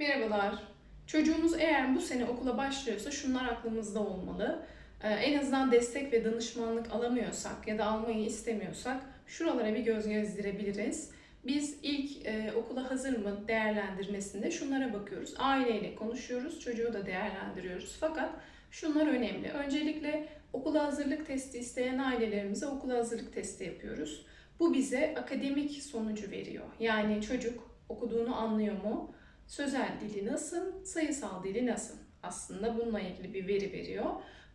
Merhabalar. Çocuğumuz eğer bu sene okula başlıyorsa şunlar aklımızda olmalı. Ee, en azından destek ve danışmanlık alamıyorsak ya da almayı istemiyorsak şuralara bir göz gezdirebiliriz. Biz ilk e, okula hazır mı değerlendirmesinde şunlara bakıyoruz. Aileyle konuşuyoruz, çocuğu da değerlendiriyoruz. Fakat şunlar önemli. Öncelikle okula hazırlık testi isteyen ailelerimize okula hazırlık testi yapıyoruz. Bu bize akademik sonucu veriyor. Yani çocuk okuduğunu anlıyor mu? Sözel dili nasıl, sayısal dili nasıl? Aslında bununla ilgili bir veri veriyor.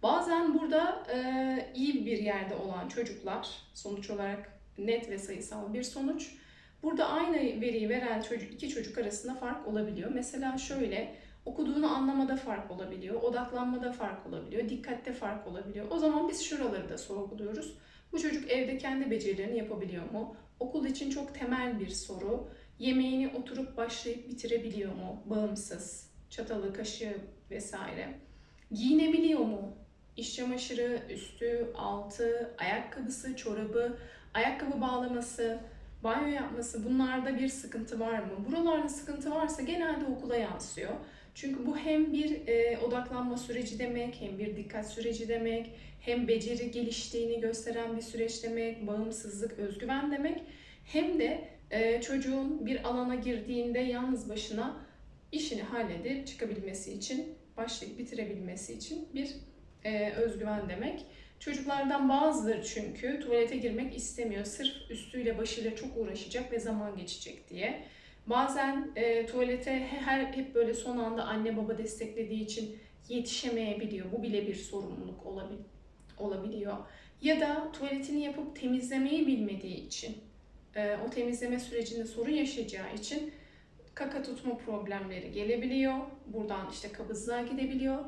Bazen burada e, iyi bir yerde olan çocuklar, sonuç olarak net ve sayısal bir sonuç. Burada aynı veriyi veren çocuk, iki çocuk arasında fark olabiliyor. Mesela şöyle, okuduğunu anlamada fark olabiliyor, odaklanmada fark olabiliyor, dikkatte fark olabiliyor. O zaman biz şuraları da sorguluyoruz. Bu çocuk evde kendi becerilerini yapabiliyor mu? Okul için çok temel bir soru. Yemeğini oturup başlayıp bitirebiliyor mu? Bağımsız, çatalı, kaşığı vesaire. Giyinebiliyor mu? İş çamaşırı, üstü, altı, ayakkabısı, çorabı, ayakkabı bağlaması, banyo yapması bunlarda bir sıkıntı var mı? Buralarda sıkıntı varsa genelde okula yansıyor. Çünkü bu hem bir e, odaklanma süreci demek, hem bir dikkat süreci demek, hem beceri geliştiğini gösteren bir süreç demek, bağımsızlık, özgüven demek. Hem de e, çocuğun bir alana girdiğinde yalnız başına işini halledip çıkabilmesi için, başlayıp bitirebilmesi için bir e, özgüven demek. Çocuklardan bazıları çünkü tuvalete girmek istemiyor. Sırf üstüyle başıyla çok uğraşacak ve zaman geçecek diye. Bazen e, tuvalete her hep böyle son anda anne baba desteklediği için yetişemeyebiliyor. Bu bile bir sorumluluk olabil, olabiliyor. Ya da tuvaletini yapıp temizlemeyi bilmediği için, e, o temizleme sürecinde sorun yaşayacağı için kaka tutma problemleri gelebiliyor. Buradan işte kabızlığa gidebiliyor.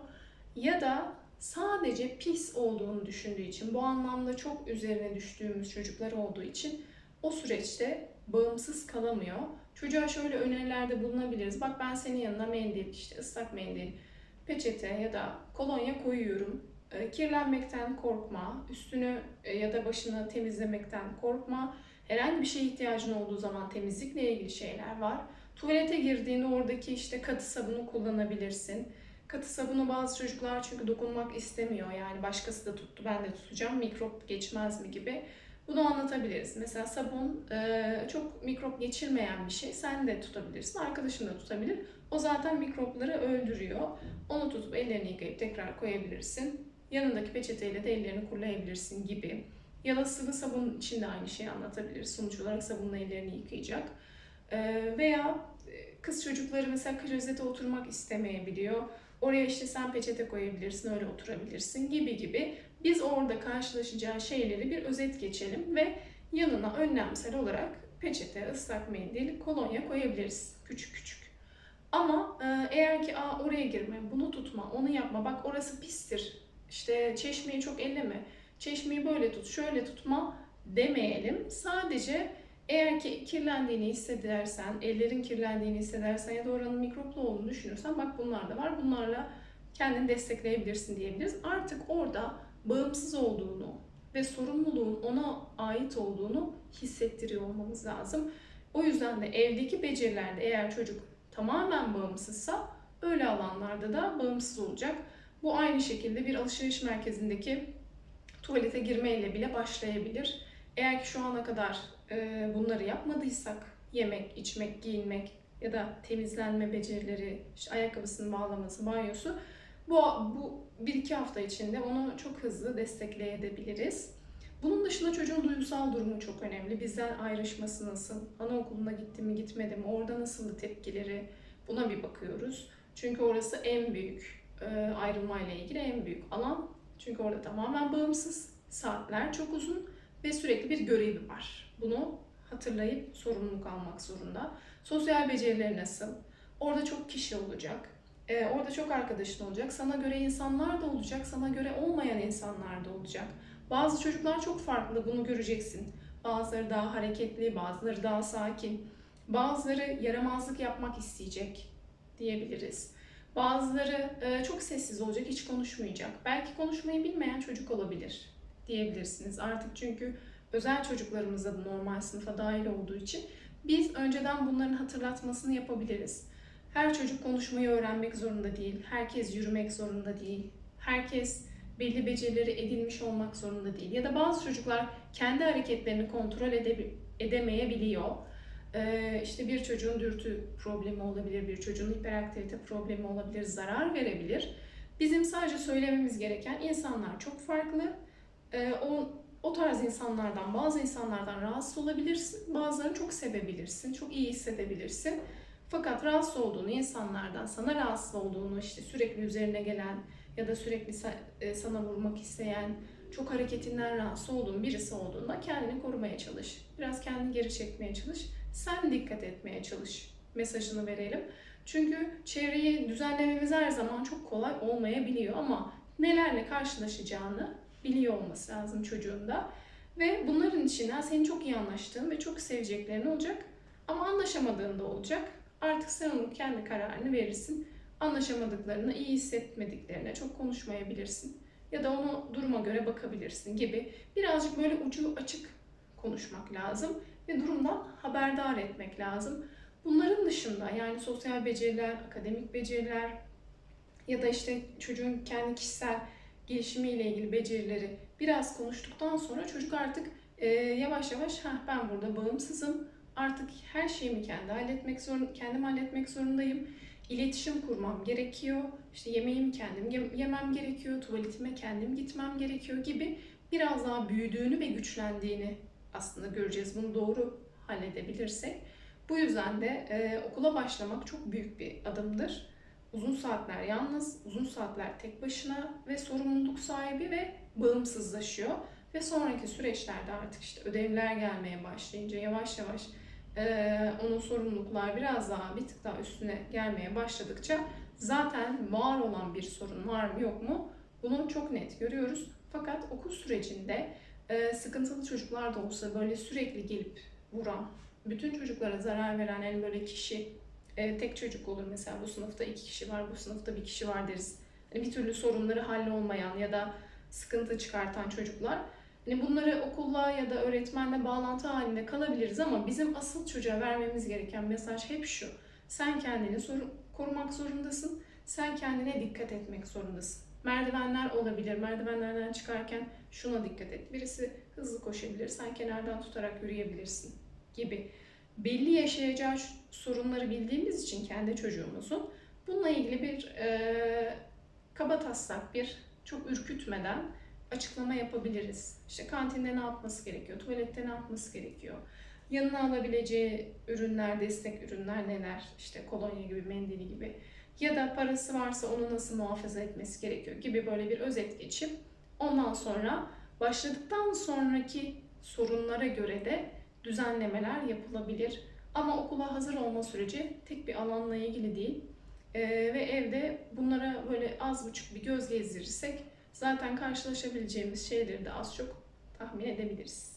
Ya da sadece pis olduğunu düşündüğü için, bu anlamda çok üzerine düştüğümüz çocuklar olduğu için o süreçte bağımsız kalamıyor. Çocuğa şöyle önerilerde bulunabiliriz. Bak ben senin yanına mendil, işte ıslak mendil, peçete ya da kolonya koyuyorum. E, kirlenmekten korkma, üstünü e, ya da başını temizlemekten korkma. Herhangi bir şeye ihtiyacın olduğu zaman temizlikle ilgili şeyler var. Tuvalete girdiğinde oradaki işte katı sabunu kullanabilirsin. Katı sabunu bazı çocuklar çünkü dokunmak istemiyor. Yani başkası da tuttu ben de tutacağım mikrop geçmez mi gibi. Bunu anlatabiliriz. Mesela sabun e, çok mikrop geçirmeyen bir şey. Sen de tutabilirsin, arkadaşın da tutabilir. O zaten mikropları öldürüyor. Onu tutup ellerini yıkayıp tekrar koyabilirsin. Yanındaki peçeteyle de ellerini kurulayabilirsin gibi. Ya da sıvı sabun için de aynı şeyi anlatabiliriz. Sonuç olarak sabunla ellerini yıkayacak. E, veya kız çocukları mesela klozete oturmak istemeyebiliyor. Oraya işte sen peçete koyabilirsin, öyle oturabilirsin gibi gibi. Biz orada karşılaşacağı şeyleri bir özet geçelim ve yanına önlemsel olarak peçete, ıslak mendil, kolonya koyabiliriz küçük küçük. Ama e, eğer ki Aa, oraya girme, bunu tutma, onu yapma, bak orası pistir, işte çeşmeyi çok elleme, çeşmeyi böyle tut, şöyle tutma demeyelim. Sadece eğer ki kirlendiğini hissedersen, ellerin kirlendiğini hissedersen ya da oranın mikroplu olduğunu düşünürsen bak bunlar da var. Bunlarla kendini destekleyebilirsin diyebiliriz. Artık orada bağımsız olduğunu ve sorumluluğun ona ait olduğunu hissettiriyor olmamız lazım. O yüzden de evdeki becerilerde eğer çocuk tamamen bağımsızsa öyle alanlarda da bağımsız olacak. Bu aynı şekilde bir alışveriş merkezindeki tuvalete girmeyle bile başlayabilir. Eğer ki şu ana kadar e, bunları yapmadıysak, yemek, içmek, giyinmek ya da temizlenme becerileri, işte ayakkabısının bağlaması, banyosu, bu, bu bir iki hafta içinde onu çok hızlı destekleyebiliriz. Bunun dışında çocuğun duygusal durumu çok önemli. Bizden ayrışması nasıl, anaokuluna gitti mi gitmedi mi, orada nasıl tepkileri buna bir bakıyoruz. Çünkü orası en büyük e, ayrılmayla ilgili en büyük alan. Çünkü orada tamamen bağımsız, saatler çok uzun ve sürekli bir görevi var. Bunu hatırlayıp sorumluluk almak zorunda. Sosyal becerileri nasıl? Orada çok kişi olacak. Ee, orada çok arkadaşın olacak. Sana göre insanlar da olacak. Sana göre olmayan insanlar da olacak. Bazı çocuklar çok farklı. Bunu göreceksin. Bazıları daha hareketli, bazıları daha sakin. Bazıları yaramazlık yapmak isteyecek diyebiliriz. Bazıları e, çok sessiz olacak, hiç konuşmayacak. Belki konuşmayı bilmeyen çocuk olabilir diyebilirsiniz. Artık çünkü özel çocuklarımız da normal sınıfa dahil olduğu için biz önceden bunların hatırlatmasını yapabiliriz. Her çocuk konuşmayı öğrenmek zorunda değil. Herkes yürümek zorunda değil. Herkes belli becerileri edinmiş olmak zorunda değil. Ya da bazı çocuklar kendi hareketlerini kontrol edemeyebiliyor. Ee, işte bir çocuğun dürtü problemi olabilir, bir çocuğun hiperaktivite problemi olabilir, zarar verebilir. Bizim sadece söylememiz gereken insanlar çok farklı. Ee, o, o tarz insanlardan, bazı insanlardan rahatsız olabilirsin, bazılarını çok sevebilirsin, çok iyi hissedebilirsin. Fakat rahatsız olduğunu insanlardan, sana rahatsız olduğunu, işte sürekli üzerine gelen ya da sürekli e, sana vurmak isteyen, çok hareketinden rahatsız olduğun birisi olduğunda kendini korumaya çalış. Biraz kendini geri çekmeye çalış. Sen dikkat etmeye çalış mesajını verelim. Çünkü çevreyi düzenlememiz her zaman çok kolay olmayabiliyor ama nelerle karşılaşacağını biliyor olması lazım çocuğun da. Ve bunların içinden senin çok iyi anlaştığın ve çok seveceklerin olacak ama anlaşamadığın da olacak. Artık sen onun kendi kararını verirsin. Anlaşamadıklarını, iyi hissetmediklerine çok konuşmayabilirsin. Ya da onu duruma göre bakabilirsin gibi. Birazcık böyle ucu açık konuşmak lazım ve durumdan haberdar etmek lazım. Bunların dışında yani sosyal beceriler, akademik beceriler ya da işte çocuğun kendi kişisel gelişimiyle ilgili becerileri biraz konuştuktan sonra çocuk artık e, yavaş yavaş ha ben burada bağımsızım. Artık her şeyimi kendi halletmek zorun, kendim halletmek zorundayım. İletişim kurmam gerekiyor. İşte yemeğimi kendim ye- yemem gerekiyor. Tuvaletime kendim gitmem gerekiyor gibi biraz daha büyüdüğünü ve güçlendiğini aslında göreceğiz. Bunu doğru halledebilirsek. Bu yüzden de e, okula başlamak çok büyük bir adımdır. Uzun saatler yalnız, uzun saatler tek başına ve sorumluluk sahibi ve bağımsızlaşıyor. Ve sonraki süreçlerde artık işte ödevler gelmeye başlayınca yavaş yavaş e, onun sorumluluklar biraz daha bir tık daha üstüne gelmeye başladıkça zaten var olan bir sorun var mı yok mu bunu çok net görüyoruz. Fakat okul sürecinde e, sıkıntılı çocuklar da olsa böyle sürekli gelip vuran, bütün çocuklara zarar veren en böyle kişi e, tek çocuk olur mesela bu sınıfta iki kişi var, bu sınıfta bir kişi var deriz. Hani bir türlü sorunları hallolmayan ya da sıkıntı çıkartan çocuklar. Hani bunları okulla ya da öğretmenle bağlantı halinde kalabiliriz ama bizim asıl çocuğa vermemiz gereken mesaj hep şu. Sen kendini soru- korumak zorundasın. Sen kendine dikkat etmek zorundasın. Merdivenler olabilir. Merdivenlerden çıkarken şuna dikkat et. Birisi hızlı koşabilir. Sen kenardan tutarak yürüyebilirsin gibi. Belli yaşayacağı sorunları bildiğimiz için kendi çocuğumuzun bununla ilgili bir e, kaba taslak, bir çok ürkütmeden açıklama yapabiliriz. İşte kantinde ne yapması gerekiyor, tuvalette ne yapması gerekiyor, yanına alabileceği ürünler, destek ürünler neler, işte kolonya gibi, mendili gibi ya da parası varsa onu nasıl muhafaza etmesi gerekiyor gibi böyle bir özet geçip ondan sonra başladıktan sonraki sorunlara göre de düzenlemeler yapılabilir. Ama okula hazır olma süreci tek bir alanla ilgili değil. Ee, ve evde bunlara böyle az buçuk bir göz gezdirirsek zaten karşılaşabileceğimiz şeyleri de az çok tahmin edebiliriz.